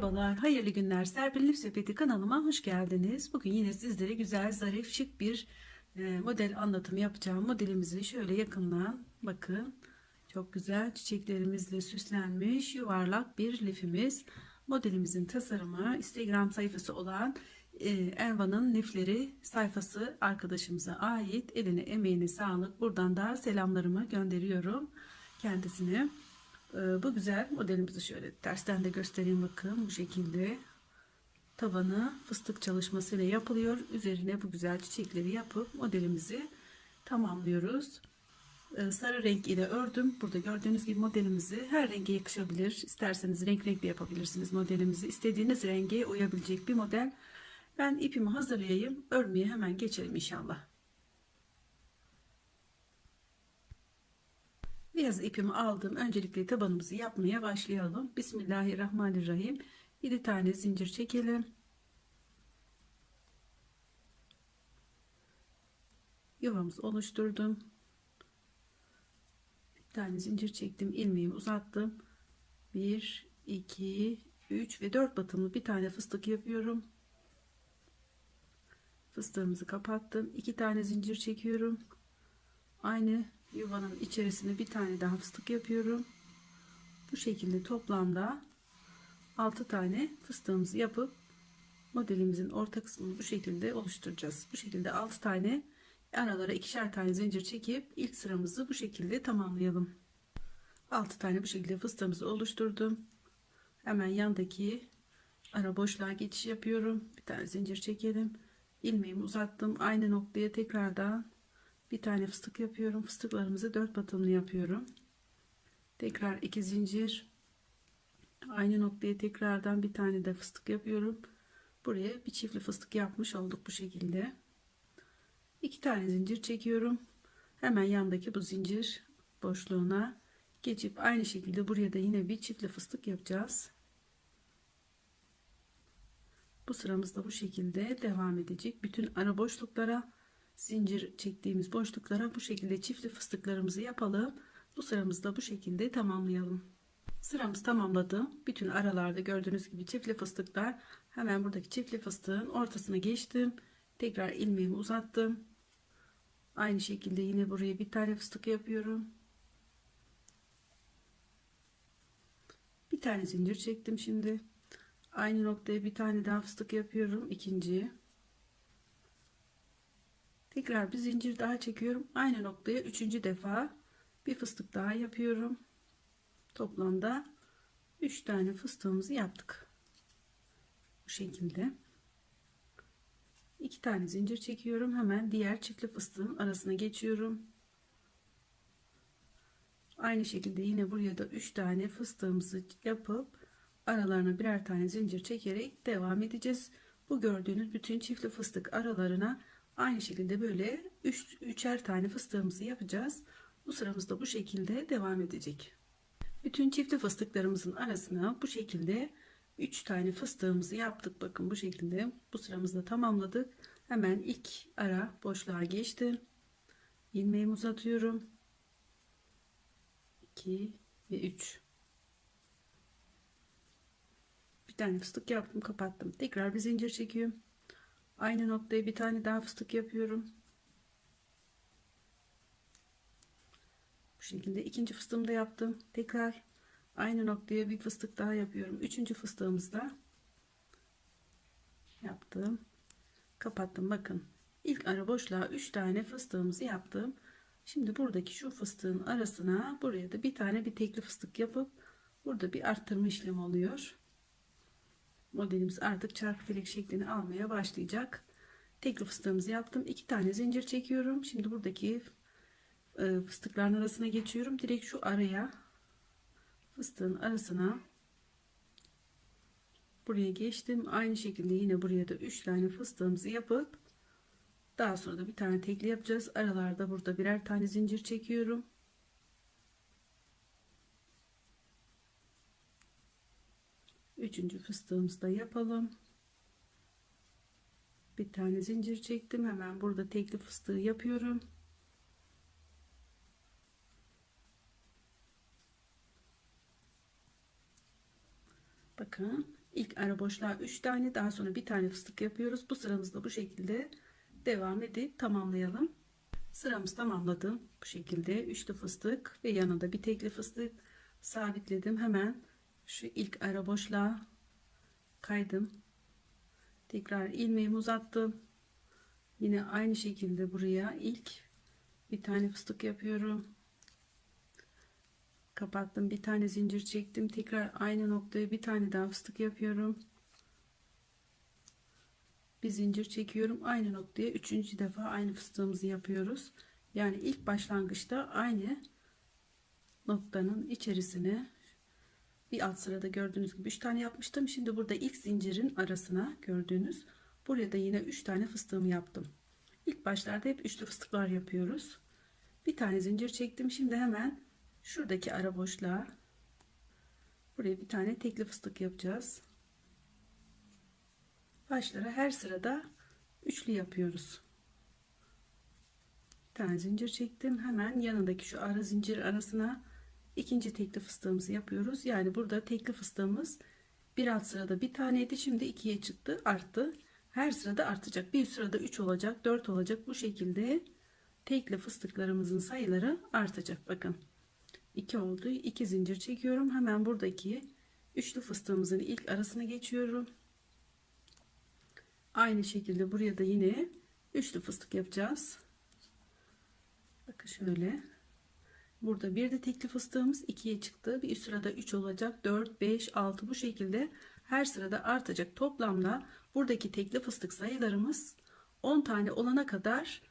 Merhabalar, hayırlı günler. Serpil Lif Sepeti kanalıma hoş geldiniz. Bugün yine sizlere güzel, zarif, şık bir e, model anlatımı yapacağım. Modelimizi şöyle yakından bakın. Çok güzel çiçeklerimizle süslenmiş yuvarlak bir lifimiz. Modelimizin tasarımı Instagram sayfası olan Erva'nın lifleri sayfası arkadaşımıza ait. Eline emeğine sağlık. Buradan da selamlarımı gönderiyorum kendisine. Ee, bu güzel modelimizi şöyle tersten de göstereyim bakın. Bu şekilde tabanı fıstık çalışmasıyla yapılıyor. Üzerine bu güzel çiçekleri yapıp modelimizi tamamlıyoruz. Ee, sarı renk ile ördüm. Burada gördüğünüz gibi modelimizi her renge yakışabilir. İsterseniz renk renk de yapabilirsiniz modelimizi. İstediğiniz renge uyabilecek bir model. Ben ipimi hazırlayayım. Örmeye hemen geçelim inşallah Beyaz ipimi aldım. Öncelikle tabanımızı yapmaya başlayalım. Bismillahirrahmanirrahim. 7 tane zincir çekelim. Yuvamızı oluşturdum. Bir tane zincir çektim. ilmeğimi uzattım. 1, 2, 3 ve 4 batımlı bir tane fıstık yapıyorum. Fıstığımızı kapattım. 2 tane zincir çekiyorum. Aynı yuvanın içerisine bir tane daha fıstık yapıyorum. Bu şekilde toplamda 6 tane fıstığımızı yapıp modelimizin orta kısmını bu şekilde oluşturacağız. Bu şekilde 6 tane aralara ikişer tane zincir çekip ilk sıramızı bu şekilde tamamlayalım. 6 tane bu şekilde fıstığımızı oluşturdum. Hemen yandaki ara boşluğa geçiş yapıyorum. Bir tane zincir çekelim. ilmeğimi uzattım. Aynı noktaya tekrardan bir tane fıstık yapıyorum. Fıstıklarımızı dört batımlı yapıyorum. Tekrar iki zincir. Aynı noktaya tekrardan bir tane de fıstık yapıyorum. Buraya bir çiftli fıstık yapmış olduk bu şekilde. İki tane zincir çekiyorum. Hemen yandaki bu zincir boşluğuna geçip aynı şekilde buraya da yine bir çiftli fıstık yapacağız. Bu sıramızda bu şekilde devam edecek. Bütün ara boşluklara zincir çektiğimiz boşluklara bu şekilde çiftli fıstıklarımızı yapalım. Bu sıramızda bu şekilde tamamlayalım. Sıramız tamamladım. Bütün aralarda gördüğünüz gibi çiftli fıstıklar. Hemen buradaki çiftli fıstığın ortasına geçtim. Tekrar ilmeğimi uzattım. Aynı şekilde yine buraya bir tane fıstık yapıyorum. Bir tane zincir çektim şimdi. Aynı noktaya bir tane daha fıstık yapıyorum. İkinci. Tekrar bir zincir daha çekiyorum. Aynı noktaya üçüncü defa bir fıstık daha yapıyorum. Toplamda 3 tane fıstığımızı yaptık. Bu şekilde. 2 tane zincir çekiyorum. Hemen diğer çiftli fıstığın arasına geçiyorum. Aynı şekilde yine buraya da 3 tane fıstığımızı yapıp aralarına birer tane zincir çekerek devam edeceğiz. Bu gördüğünüz bütün çiftli fıstık aralarına Aynı şekilde böyle üç, üçer tane fıstığımızı yapacağız. Bu sıramızda bu şekilde devam edecek. Bütün çiftli fıstıklarımızın arasına bu şekilde 3 tane fıstığımızı yaptık. Bakın bu şekilde bu sıramızda tamamladık. Hemen ilk ara boşluğa geçtim. ilmeğimi uzatıyorum. 2 ve 3 bir tane fıstık yaptım kapattım tekrar bir zincir çekiyorum Aynı noktaya bir tane daha fıstık yapıyorum. Bu şekilde ikinci fıstığımı da yaptım. Tekrar aynı noktaya bir fıstık daha yapıyorum. Üçüncü fıstığımızda yaptım. Kapattım. Bakın ilk ara boşluğa 3 tane fıstığımızı yaptım. Şimdi buradaki şu fıstığın arasına buraya da bir tane bir tekli fıstık yapıp burada bir arttırma işlemi oluyor modelimiz artık çarpı felek şeklini almaya başlayacak. Tekli fıstığımızı yaptım. iki tane zincir çekiyorum. Şimdi buradaki e, fıstıkların arasına geçiyorum. Direkt şu araya fıstığın arasına buraya geçtim. Aynı şekilde yine buraya da 3 tane fıstığımızı yapıp daha sonra da bir tane tekli yapacağız. Aralarda burada birer tane zincir çekiyorum. Üçüncü fıstığımızı da yapalım. Bir tane zincir çektim. Hemen burada tekli fıstığı yapıyorum. Bakın İlk ara boşluğa 3 tane daha sonra bir tane fıstık yapıyoruz. Bu sıramızda bu şekilde devam edip tamamlayalım. Sıramız tamamladım. Bu şekilde üçlü fıstık ve yanında bir tekli fıstık sabitledim. Hemen şu ilk ara boşluğa kaydım. Tekrar ilmeğimi uzattım. Yine aynı şekilde buraya ilk bir tane fıstık yapıyorum. Kapattım. Bir tane zincir çektim. Tekrar aynı noktaya bir tane daha fıstık yapıyorum. Bir zincir çekiyorum. Aynı noktaya üçüncü defa aynı fıstığımızı yapıyoruz. Yani ilk başlangıçta aynı noktanın içerisine bir alt sırada gördüğünüz gibi 3 tane yapmıştım. Şimdi burada ilk zincirin arasına gördüğünüz buraya da yine 3 tane fıstığımı yaptım. İlk başlarda hep üçlü fıstıklar yapıyoruz. Bir tane zincir çektim. Şimdi hemen şuradaki ara boşluğa buraya bir tane tekli fıstık yapacağız. Başlara her sırada üçlü yapıyoruz. Bir tane zincir çektim. Hemen yanındaki şu ara zincir arasına ikinci tekli fıstığımızı yapıyoruz. Yani burada tekli fıstığımız bir alt sırada bir taneydi. Şimdi ikiye çıktı. Arttı. Her sırada artacak. Bir sırada 3 olacak. 4 olacak. Bu şekilde tekli fıstıklarımızın sayıları artacak. Bakın. 2 oldu. 2 zincir çekiyorum. Hemen buradaki üçlü fıstığımızın ilk arasına geçiyorum. Aynı şekilde buraya da yine üçlü fıstık yapacağız. Bakın şöyle. Burada bir de tekli fıstığımız 2'ye çıktı. Bir üst sırada 3 olacak. 4, 5, 6 bu şekilde her sırada artacak. Toplamda buradaki tekli fıstık sayılarımız 10 tane olana kadar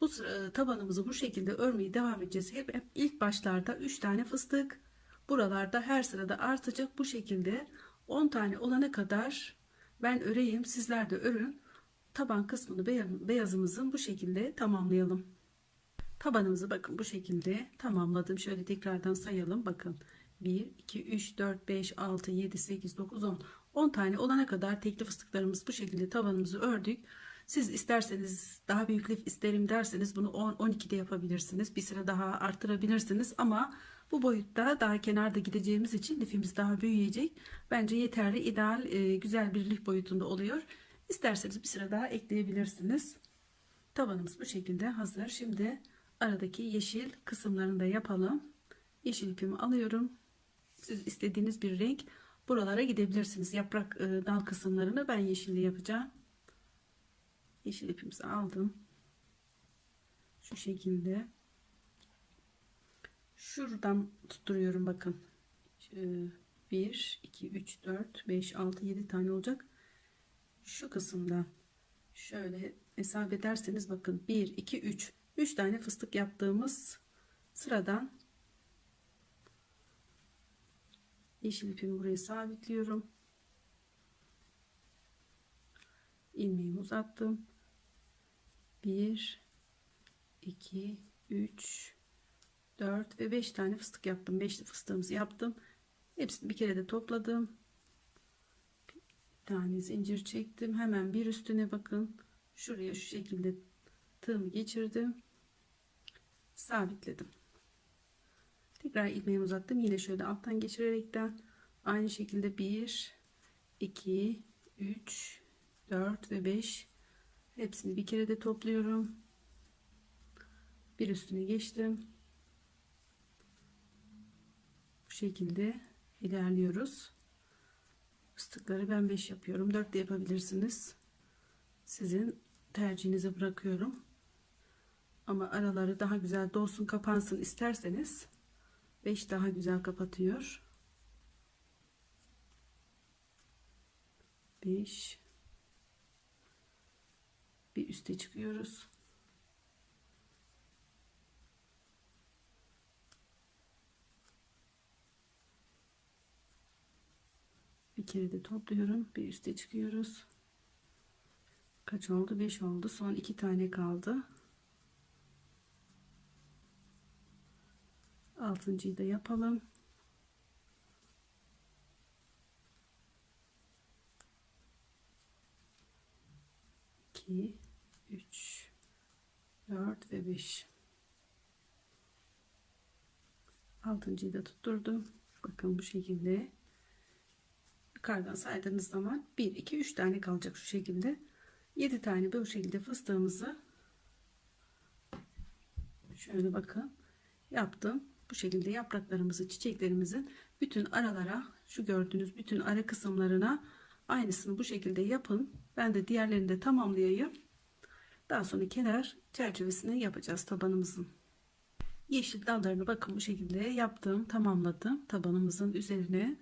bu sıra, tabanımızı bu şekilde örmeye devam edeceğiz. Hep, hep ilk başlarda 3 tane fıstık. Buralarda her sırada artacak. Bu şekilde 10 tane olana kadar ben öreyim. Sizler de örün. Taban kısmını beyazımızın bu şekilde tamamlayalım. Tabanımızı bakın bu şekilde tamamladım. Şöyle tekrardan sayalım. Bakın 1, 2, 3, 4, 5, 6, 7, 8, 9, 10. 10 tane olana kadar tekli fıstıklarımız bu şekilde tabanımızı ördük. Siz isterseniz daha büyük lif isterim derseniz bunu 10, 12'de yapabilirsiniz. Bir sıra daha arttırabilirsiniz ama bu boyutta daha kenarda gideceğimiz için lifimiz daha büyüyecek. Bence yeterli, ideal, e, güzel bir lif boyutunda oluyor. İsterseniz bir sıra daha ekleyebilirsiniz. Tabanımız bu şekilde hazır. Şimdi aradaki yeşil kısımlarını da yapalım. Yeşil ipimi alıyorum. Siz istediğiniz bir renk buralara gidebilirsiniz. Yaprak e, dal kısımlarını ben yeşilli yapacağım. Yeşil ipimizi aldım. Şu şekilde. Şuradan tutturuyorum bakın. 1, 2, 3, 4, 5, 6, 7 tane olacak. Şu kısımda şöyle hesap ederseniz bakın 1, 2, 3. 3 tane fıstık yaptığımız sıradan yeşil ipimi buraya sabitliyorum. ilmeğimi uzattım. 1 2 3 4 ve 5 tane fıstık yaptım. 5 fıstığımızı yaptım. Hepsini bir kere de topladım. Bir tane zincir çektim. Hemen bir üstüne bakın. Şuraya şu şekilde tığımı geçirdim. Sabitledim. Tekrar ilmeğimi uzattım. Yine şöyle alttan geçirerekten aynı şekilde 1 2 3 4 ve 5 hepsini bir kere de topluyorum. Bir üstüne geçtim. Bu şekilde ilerliyoruz. Fıstıkları ben 5 yapıyorum. 4 de yapabilirsiniz. Sizin tercihinize bırakıyorum. Ama araları daha güzel dolsun kapansın isterseniz 5 daha güzel kapatıyor. 5 bir üste çıkıyoruz. Bir kere de topluyorum. Bir üste çıkıyoruz. Kaç oldu? 5 oldu. Son iki tane kaldı. Altıncıyı da yapalım. 2 3 4 ve 5 altıncıyı da tutturdum. Bakın bu şekilde. Yukarıdan saydığınız zaman 1 2 3 tane kalacak şu şekilde. 7 tane bu şekilde fıstığımızı şöyle bakın yaptım bu şekilde yapraklarımızı çiçeklerimizin bütün aralara şu gördüğünüz bütün ara kısımlarına aynısını bu şekilde yapın. Ben de diğerlerini de tamamlayayım. Daha sonra kenar çerçevesini yapacağız tabanımızın. Yeşil dallarını bakın bu şekilde yaptım tamamladım tabanımızın üzerine.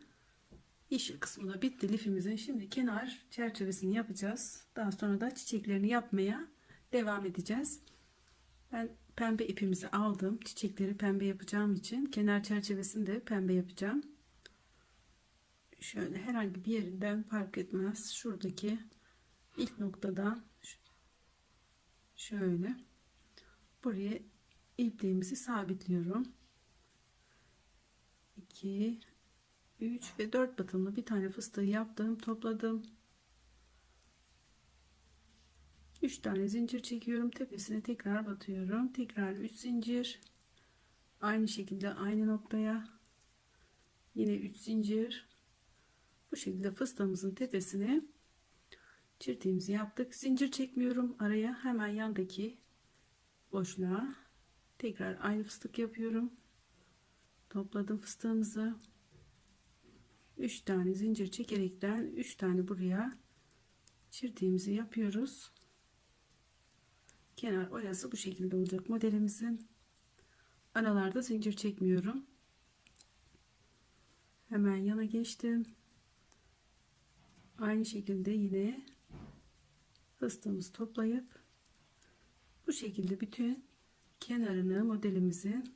Yeşil kısmı da bitti lifimizin. Şimdi kenar çerçevesini yapacağız. Daha sonra da çiçeklerini yapmaya devam edeceğiz. Ben pembe ipimizi aldım. Çiçekleri pembe yapacağım için. Kenar çerçevesini de pembe yapacağım. Şöyle herhangi bir yerinden fark etmez. Şuradaki ilk noktadan şöyle buraya ipliğimizi sabitliyorum. 2 3 ve 4 batımlı bir tane fıstığı yaptım topladım 3 tane zincir çekiyorum tepesine tekrar batıyorum. Tekrar 3 zincir. Aynı şekilde aynı noktaya. Yine 3 zincir. Bu şekilde fıstığımızın tepesine çirtiğimizi yaptık. Zincir çekmiyorum araya. Hemen yandaki boşluğa tekrar aynı fıstık yapıyorum. Topladım fıstığımızı. 3 tane zincir çekerekten 3 tane buraya çirtiğimizi yapıyoruz kenar oyası bu şekilde olacak modelimizin. Aralarda zincir çekmiyorum. Hemen yana geçtim. Aynı şekilde yine fıstığımızı toplayıp bu şekilde bütün kenarını modelimizin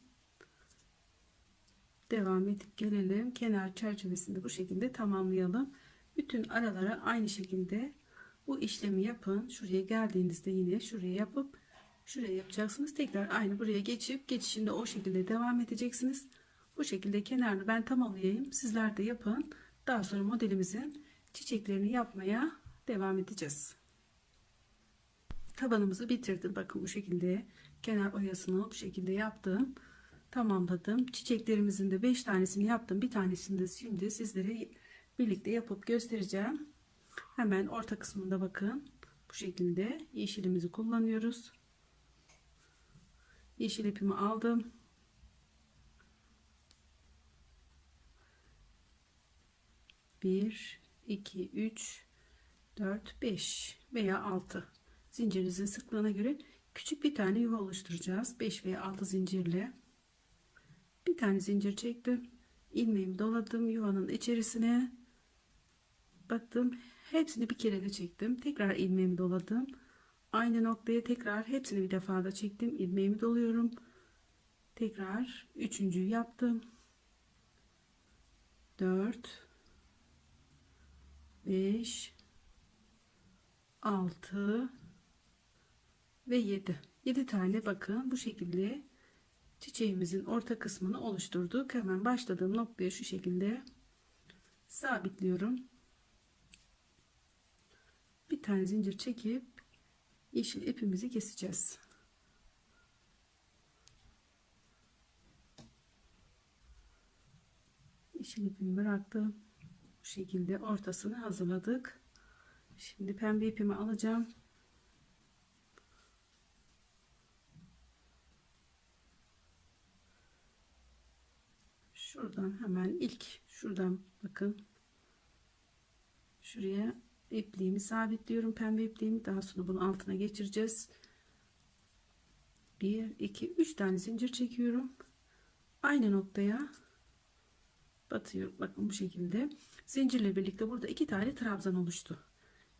devam edip gelelim. Kenar çerçevesinde bu şekilde tamamlayalım. Bütün aralara aynı şekilde bu işlemi yapın. Şuraya geldiğinizde yine şuraya yapıp şuraya yapacaksınız. Tekrar aynı buraya geçip geçişinde o şekilde devam edeceksiniz. Bu şekilde kenarını ben tamamlayayım. Sizler de yapın. Daha sonra modelimizin çiçeklerini yapmaya devam edeceğiz. Tabanımızı bitirdim. Bakın bu şekilde kenar oyasını bu şekilde yaptım. Tamamladım. Çiçeklerimizin de 5 tanesini yaptım. Bir tanesini de şimdi sizlere birlikte yapıp göstereceğim hemen orta kısmında bakın. Bu şekilde yeşilimizi kullanıyoruz. Yeşil ipimi aldım. Bir iki üç dört beş veya altı. Zincirinizin sıklığına göre küçük bir tane yuva oluşturacağız. 5 veya 6 zincirle. Bir tane zincir çektim. İlmeğimi doladım yuvanın içerisine. Baktım hepsini bir kere de çektim. Tekrar ilmeğimi doladım. Aynı noktaya tekrar hepsini bir defa da çektim. İlmeğimi doluyorum. Tekrar üçüncüyü yaptım. 4 5 6 ve 7 7 tane bakın bu şekilde çiçeğimizin orta kısmını oluşturduk. Hemen başladığım noktaya şu şekilde sabitliyorum bir tane zincir çekip yeşil ipimizi keseceğiz. Yeşil ipimi bıraktım. Bu şekilde ortasını hazırladık. Şimdi pembe ipimi alacağım. Şuradan hemen ilk şuradan bakın. Şuraya ipliğimi sabitliyorum. Pembe ipliğimi daha sonra bunu altına geçireceğiz. 1 2 3 tane zincir çekiyorum. Aynı noktaya batıyorum. Bakın bu şekilde. Zincirle birlikte burada iki tane trabzan oluştu.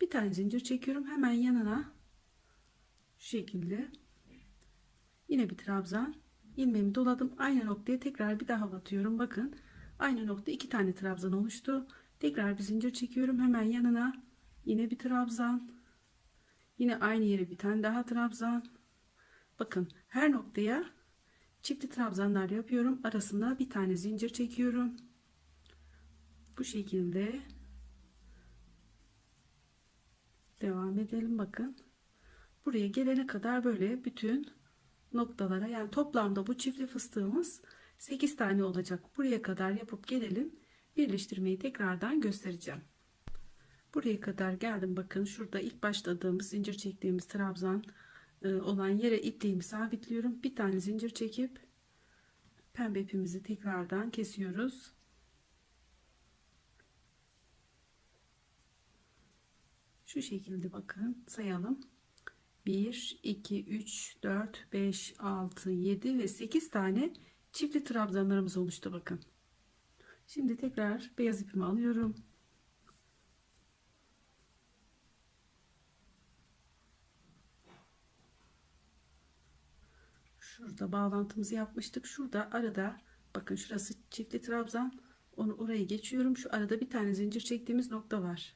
Bir tane zincir çekiyorum. Hemen yanına şu şekilde. Yine bir trabzan. İlmeğimi doladım. Aynı noktaya tekrar bir daha batıyorum. Bakın. Aynı nokta iki tane trabzan oluştu. Tekrar bir zincir çekiyorum. Hemen yanına yine bir trabzan. Yine aynı yere bir tane daha trabzan. Bakın her noktaya çiftli trabzanlar yapıyorum. Arasında bir tane zincir çekiyorum. Bu şekilde devam edelim bakın. Buraya gelene kadar böyle bütün noktalara yani toplamda bu çiftli fıstığımız 8 tane olacak. Buraya kadar yapıp gelelim. Birleştirmeyi tekrardan göstereceğim Buraya kadar geldim. Bakın şurada ilk başladığımız zincir çektiğimiz trabzan e, olan yere ipliğimi sabitliyorum. Bir tane zincir çekip pembe ipimizi tekrardan kesiyoruz. Şu şekilde bakın sayalım. 1, 2, 3, 4, 5, 6, 7 ve 8 tane çiftli trabzanlarımız oluştu bakın. Şimdi tekrar beyaz ipimi alıyorum. Şurada bağlantımızı yapmıştık. Şurada arada bakın şurası çiftli trabzan. Onu oraya geçiyorum. Şu arada bir tane zincir çektiğimiz nokta var.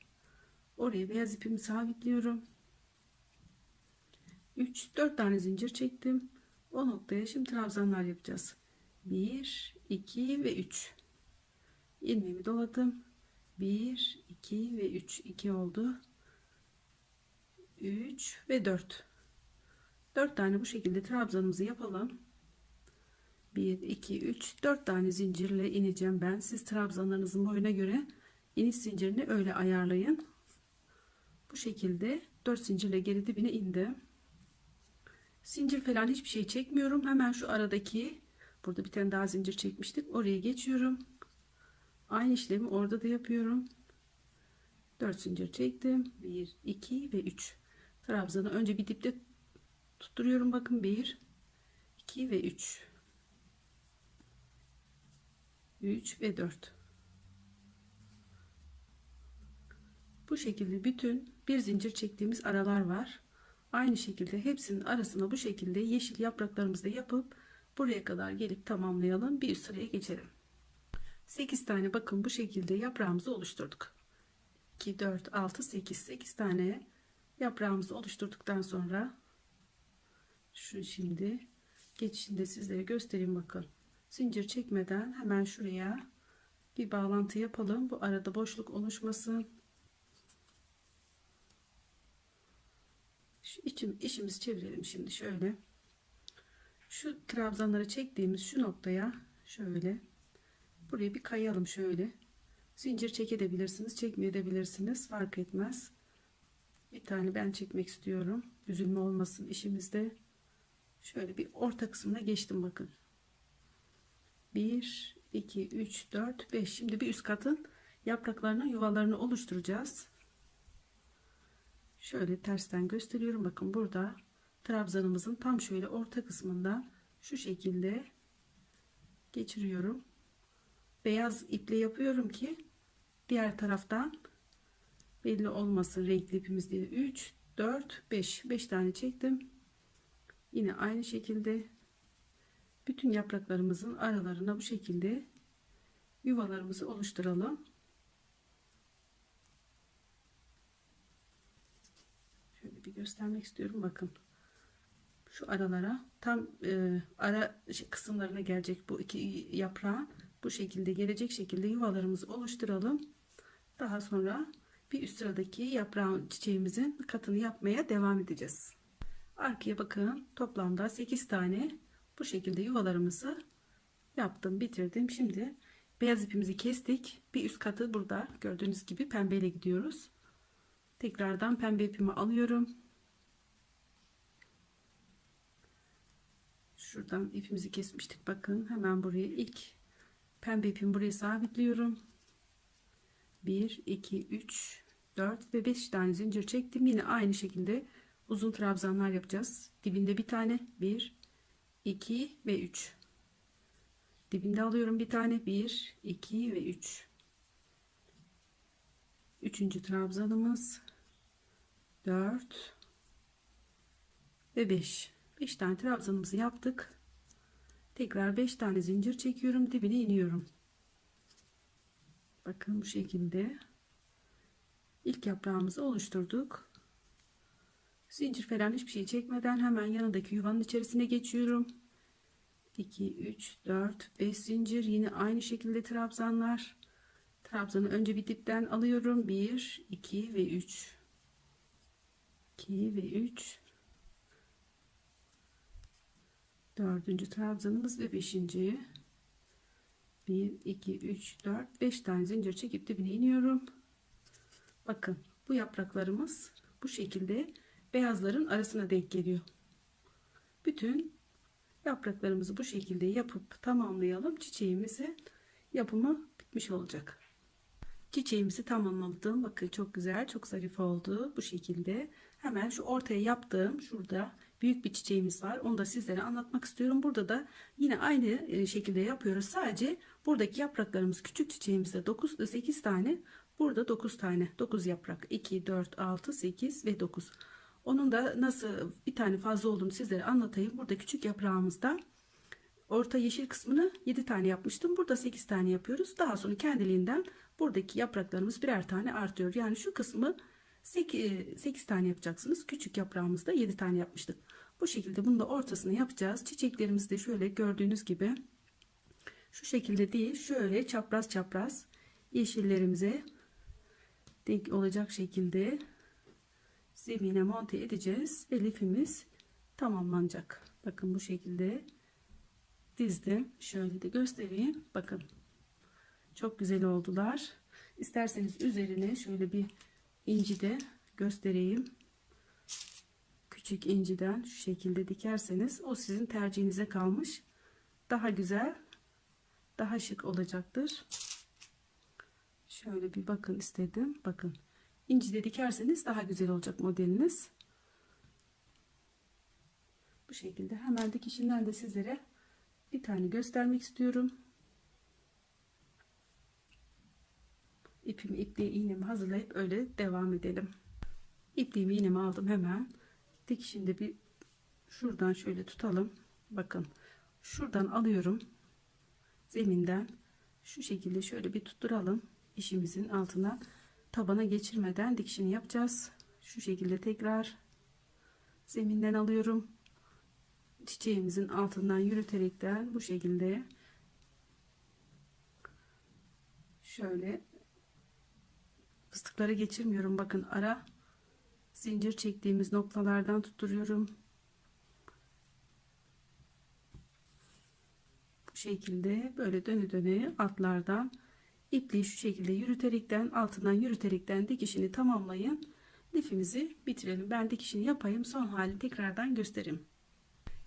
Oraya beyaz ipimi sabitliyorum. 3 4 tane zincir çektim. O noktaya şimdi trabzanlar yapacağız. 1 2 ve 3. ilmeğimi doladım. 1 2 ve 3 2 oldu. 3 ve 4. 4 tane bu şekilde trabzanımızı yapalım. 1 2 3 4 tane zincirle ineceğim ben. Siz trabzanlarınızın boyuna göre iniş zincirini öyle ayarlayın. Bu şekilde 4 zincirle geri dibine indim. Zincir falan hiçbir şey çekmiyorum. Hemen şu aradaki burada bir tane daha zincir çekmiştik. Oraya geçiyorum. Aynı işlemi orada da yapıyorum. 4 zincir çektim. 1 2 ve 3. Trabzanı önce bir dipte tutturuyorum. Bakın 1 2 ve 3. 3 ve 4. Bu şekilde bütün bir zincir çektiğimiz aralar var. Aynı şekilde hepsinin arasına bu şekilde yeşil yapraklarımızı da yapıp buraya kadar gelip tamamlayalım. Bir üst sıraya geçelim. 8 tane bakın bu şekilde yaprağımızı oluşturduk. 2, 4, 6, 8. 8 tane yaprağımızı oluşturduktan sonra şu şimdi geçişinde sizlere göstereyim bakın. Zincir çekmeden hemen şuraya bir bağlantı yapalım. Bu arada boşluk oluşmasın. Şu içim, işimizi çevirelim şimdi şöyle. Şu trabzanları çektiğimiz şu noktaya şöyle buraya bir kayalım şöyle. Zincir çekebilirsiniz, çekmeyebilirsiniz. Fark etmez. Bir tane ben çekmek istiyorum. Üzülme olmasın işimizde. Şöyle bir orta kısmına geçtim bakın. 1 2 3 4 5 şimdi bir üst katın yapraklarının yuvalarını oluşturacağız. Şöyle tersten gösteriyorum. Bakın burada trabzanımızın tam şöyle orta kısmından şu şekilde geçiriyorum. Beyaz iple yapıyorum ki diğer taraftan belli olmasın renkli ipimiz diye 3 4 5 5 tane çektim. Yine aynı şekilde bütün yapraklarımızın aralarına bu şekilde yuvalarımızı oluşturalım. Şöyle bir göstermek istiyorum. Bakın. Şu aralara tam e, ara şey, kısımlarına gelecek bu iki yaprağın bu şekilde gelecek şekilde yuvalarımızı oluşturalım. Daha sonra bir üst sıradaki yaprağın çiçeğimizin katını yapmaya devam edeceğiz. Arkaya bakın. Toplamda 8 tane bu şekilde yuvalarımızı yaptım, bitirdim. Şimdi beyaz ipimizi kestik. Bir üst katı burada gördüğünüz gibi pembeyle gidiyoruz. Tekrardan pembe ipimi alıyorum. Şuradan ipimizi kesmiştik. Bakın hemen buraya ilk pembe ipimi buraya sabitliyorum. 1, 2, 3, 4 ve 5 tane zincir çektim. Yine aynı şekilde uzun trabzanlar yapacağız. Dibinde bir tane 1, 2 ve 3. Dibinde alıyorum bir tane 1, 2 ve 3. Üçüncü trabzanımız 4 ve 5 5 tane trabzanımızı yaptık tekrar 5 tane zincir çekiyorum dibine iniyorum bakın bu şekilde ilk yaprağımızı oluşturduk zincir falan hiçbir şey çekmeden hemen yanındaki yuvanın içerisine geçiyorum. 2 3 4 5 zincir. Yine aynı şekilde trabzanlar. Trabzanı önce bir dipten alıyorum. 1 2 ve 3 2 ve 3 dördüncü trabzanımız ve beşinci. 1 2 3 4 5 tane zincir çekip dibine iniyorum. Bakın bu yapraklarımız bu şekilde beyazların arasına denk geliyor. Bütün yapraklarımızı bu şekilde yapıp tamamlayalım. Çiçeğimizi yapımı bitmiş olacak. Çiçeğimizi tamamladım. Bakın çok güzel, çok zarif oldu. Bu şekilde. Hemen şu ortaya yaptığım şurada büyük bir çiçeğimiz var. Onu da sizlere anlatmak istiyorum. Burada da yine aynı e, şekilde yapıyoruz. Sadece buradaki yapraklarımız küçük çiçeğimizde 9 8 tane. Burada 9 tane. 9 yaprak. 2 4 6 8 ve 9. Onun da nasıl bir tane fazla olduğunu sizlere anlatayım. Burada küçük yaprağımızda orta yeşil kısmını 7 tane yapmıştım. Burada 8 tane yapıyoruz. Daha sonra kendiliğinden buradaki yapraklarımız birer tane artıyor. Yani şu kısmı 8, 8 tane yapacaksınız. Küçük yaprağımızda 7 tane yapmıştık. Bu şekilde bunu da ortasını yapacağız. Çiçeklerimizi de şöyle gördüğünüz gibi şu şekilde değil şöyle çapraz çapraz yeşillerimize denk olacak şekilde zemine monte edeceğiz ve lifimiz tamamlanacak. Bakın bu şekilde dizdim. Şöyle de göstereyim. Bakın. Çok güzel oldular. İsterseniz üzerine şöyle bir inci de göstereyim. Küçük inciden şu şekilde dikerseniz o sizin tercihinize kalmış. Daha güzel, daha şık olacaktır. Şöyle bir bakın istedim. Bakın. İnci de dikerseniz daha güzel olacak modeliniz. Bu şekilde hemen dikişinden de sizlere bir tane göstermek istiyorum. İpimi, ipliği, iğnemi hazırlayıp öyle devam edelim. İpliğimi, iğnemi aldım hemen. Dikişinde bir şuradan şöyle tutalım. Bakın şuradan alıyorum. Zeminden şu şekilde şöyle bir tutturalım. İşimizin altına tabana geçirmeden dikişini yapacağız. Şu şekilde tekrar zeminden alıyorum. Çiçeğimizin altından yürüterekten bu şekilde şöyle fıstıkları geçirmiyorum. Bakın ara zincir çektiğimiz noktalardan tutturuyorum. Bu şekilde böyle döne döne altlardan ipliği şu şekilde yürüterekten altından yürüterekten dikişini tamamlayın. Lifimizi bitirelim. Ben dikişini yapayım. Son hali tekrardan göstereyim.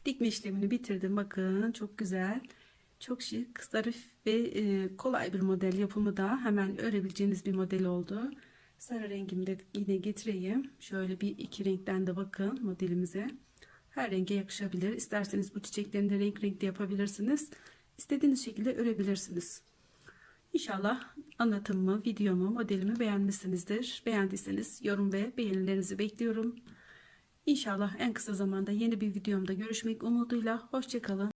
Dikme işlemini bitirdim. Bakın çok güzel. Çok şık, zarif ve e, kolay bir model yapımı da hemen örebileceğiniz bir model oldu. Sarı rengimi de yine getireyim. Şöyle bir iki renkten de bakın modelimize. Her renge yakışabilir. İsterseniz bu çiçeklerini renk renk de yapabilirsiniz. İstediğiniz şekilde örebilirsiniz. İnşallah anlatımımı, videomu, modelimi beğenmişsinizdir. Beğendiyseniz yorum ve beğenilerinizi bekliyorum. İnşallah en kısa zamanda yeni bir videomda görüşmek umuduyla. Hoşçakalın.